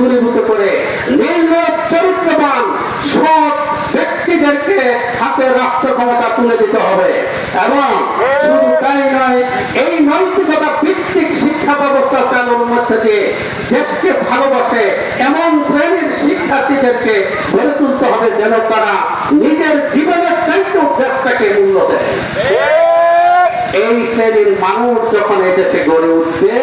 দূরীভূত করে নির্লোভ চরিত্রবান সৎ ব্যক্তিদেরকে হাতে রাষ্ট্র ক্ষমতা তুলে দিতে হবে। এবং শুধু তাই নয় এই নৈতিকতা ভিত্তিক শিক্ষা ব্যবস্থা চালুর মধ্যে দিয়ে দেশকে ভালোবাসে এমন শ্রেণির শিক্ষার্থীদেরকে গড়ে তুলতে হবে যেন তারা নিজের জীবনের চাইতেও দেশটাকে মূল্য দেয়। এই শ্রেণির মানুষ যখন এই দেশে গড়ে উঠবে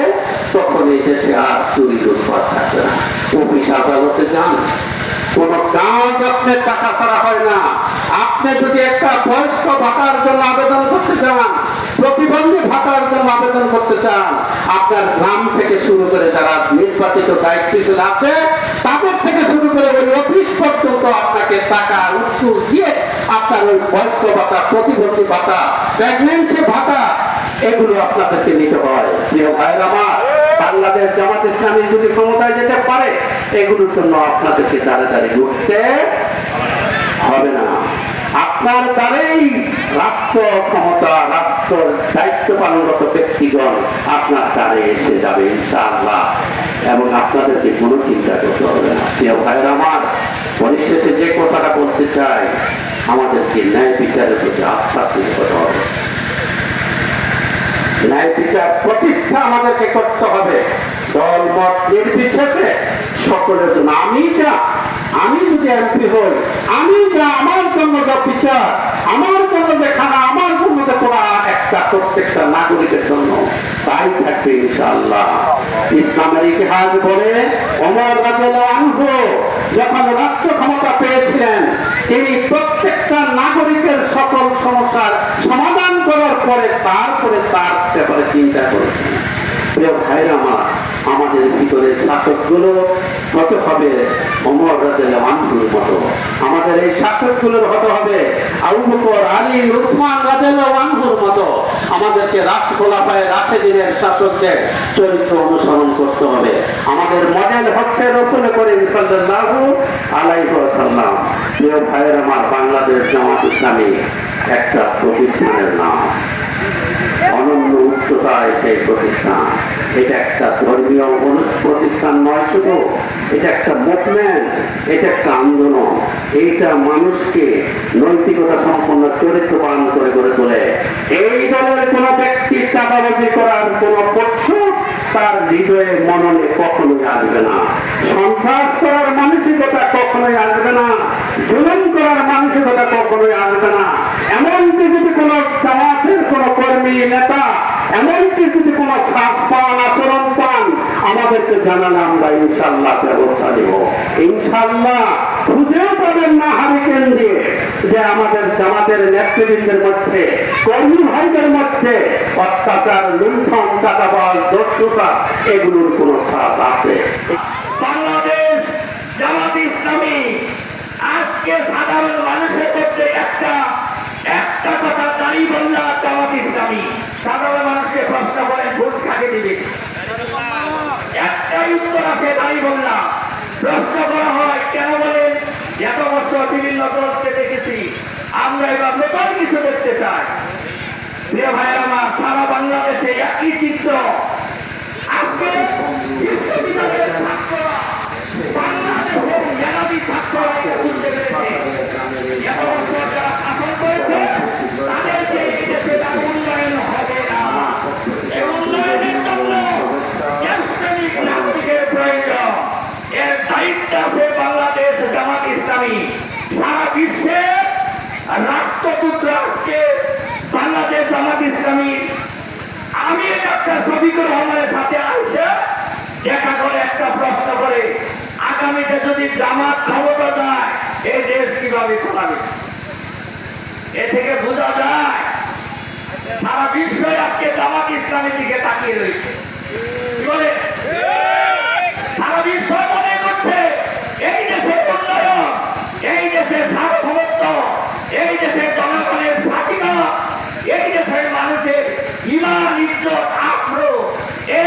তখন এই দেশে আর চুরি উৎপাদ থাকবে না। অফিস আদালতে যান। কোন কাজ আপনার টাকা ছাড়া হয় না। আপনি যদি একটা বয়স্ক ভাতার জন্য আবেদন করতে চান, প্রতিবন্ধী ভাতার জন্য আবেদন করতে চান, আপনার গ্রাম থেকে শুরু করে যারা নির্বাচিত দায়িত্বশীল আছে, তাদের থেকে শুরু করে ওই অফিস পর্যন্ত আপনাকে টাকা উত্তর দিয়ে আপনার ওই বয়স্ক ভাতা, প্রতিবন্ধী ভাতা প্রেগনেন্সি ভাতা, এগুলো আপনাদেরকে নিতে হয়। প্রিয় ভাইয়ের আমার বাংলাদেশ জামাত ইসলামী যদি ক্ষমতায় যেতে পারে, এগুলোর জন্য আপনাদেরকে দাঁড়ে দাঁড়িয়ে উঠতে হবে না। আপনার দ্বারাই রাষ্ট্র ক্ষমতা রাষ্ট্র দায়িত্ব পালনরত ব্যক্তিগণ আপনার দ্বারে এসে যাবে, ইনশাআল্লাহ। এবং আপনাদেরকে কোনো চিন্তা করতে হবে না। প্রিয় ভাইয়ের আমার, পরিশেষে যে কথাটা বলতে চাই, আমাদেরকে ন্যায় বিচারের প্রতি আস্থাশীল হতে হবে। ন্যায় বিচার প্রতিষ্ঠা আমাদেরকে করতে হবে। দল মত নির্বিশেষে সকলের জন্য। আমি যা, আমি যদি এমপি হই, আমি যা, আমার জন্য যা বিচার, আমার জন্য যে খানা, আমার জন্য যে পড়া একটা প্রত্যেকটা নাগরিকের জন্য। তাই থাকবে ইনশাআল্লাহ। ইসলামের ইতিহাস বলে, অমর রাজু যখন রাষ্ট্র ক্ষমতা পেয়েছিলেন তিনি প্রত্যেকটা নাগরিকের সকল সমস্যার সমাধান করার পরে তারপরে তার ব্যাপারে চিন্তা করেছেন প্রিয় ভাইরা আমার, আমাদের ভিতরে শাসকগুলো হবে অমর মতো। আমাদের এই শাসকগুলোর হবে আলী, উসমান মতো। আমাদেরকে রাসগোলাপায় রাশেদিনের শাসকদের চরিত্র অনুসরণ করতে হবে। আমাদের মডেল হচ্ছে রসুল করিম সাল্লাল্লাহু আলাইহি ওয়াসাল্লাম। প্রিয় ভাইয়ের আমার বাংলাদেশ জামাত ইসলামী একটা প্রতিষ্ঠানের নাম। অনন্য উচ্চতায় সেই প্রতিষ্ঠান। এটা একটা ধর্মীয় প্রতিষ্ঠান নয় শুধু, এটা একটা মুভমেন্ট এটা একটা আন্দোলন। এইটা মানুষকে নৈতিকতা সম্পন্ন চরিত্রবান করে গড়ে তোলে। এই দলের কোন ব্যক্তি চাঁদাবাজি করার কোন পক্ষ তার হৃদয়ে, মননে কখনোই আসবে না। সন্ত্রাস করার মানসিকতা কখনোই আসবে না। জুলুম করার মানসিকতা কখনোই আসবে না এমনকি যদি কোন জামাতের কোন কর্মী নেতা এমনকি যদি কোন খাস পান আচরণ পান আমাদেরকে জানালে আমরা ইনশাল্লাহ ব্যবস্থা নেব। ইনশাল্লাহ খুঁজেও পাবেন না হারিকেন দিয়ে যে আমাদের জামাতের নেতৃবৃন্দের মধ্যে, কর্মী ভাইদের মধ্যে অত্যাচার, লুণ্ঠন, চাঁদাবাজ, দস্যুতা, এগুলোর কোন শ্বাস আছে। বাংলাদেশ জামাত ইসলামী আজকে সাধারণ মানুষের মধ্যে একটা কথা দাঁড়ি বললা জামাত ইসলামী সাধারণ মানুষকে প্রশ্ন করেন ভোট কাকে দিবে একটাই উত্তর আছে দাঁড়ি বললাম প্রশ্ন করা হয় কেন বলেন বছর বিভিন্ন দলকে দেখেছি। আমরা এবার নতুন কিছু দেখতে চাই। প্রিয় ভাইয়ের, আমার সারা বাংলাদেশে একই চিত্র। রহমানের সাথে আসে, দেখা করে একটা প্রশ্ন করে, আগামীতে যদি জামাত ক্ষমতা যায় এই দেশ কীভাবে চালাবে? এ থেকে বোঝা যায়, সারা বিশ্ব আজকে জামাত ইসলামের দিকে তাকিয়ে রয়েছে। বলে? সারা বিশ্ব মনে করছে, এই দেশের উন্নয়ন, এই দেশের সার্বভৌমত্ব, এই দেশের জনগণের স্বাধীনতা, এই দেশের মানুষের ইমান, ইজ্জত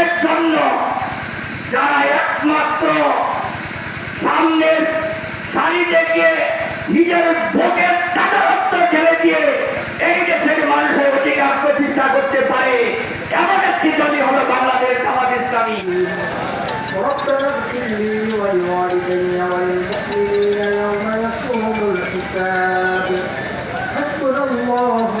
আগ্রহ এর জন্য যারা একমাত্র সামনের সারিতে গিয়ে নিজের ভোগের চাকারত্ব ঢেলে দিয়ে এই দেশের মানুষের অধিকার প্রতিষ্ঠা করতে পারে এমন একটি দলই হলো বাংলাদেশ জামাত ইসলামী আমিন ربنا اغفر لي ولوالدي وللمؤمنين يوم يقوم الحساب حسبنا الله ونعم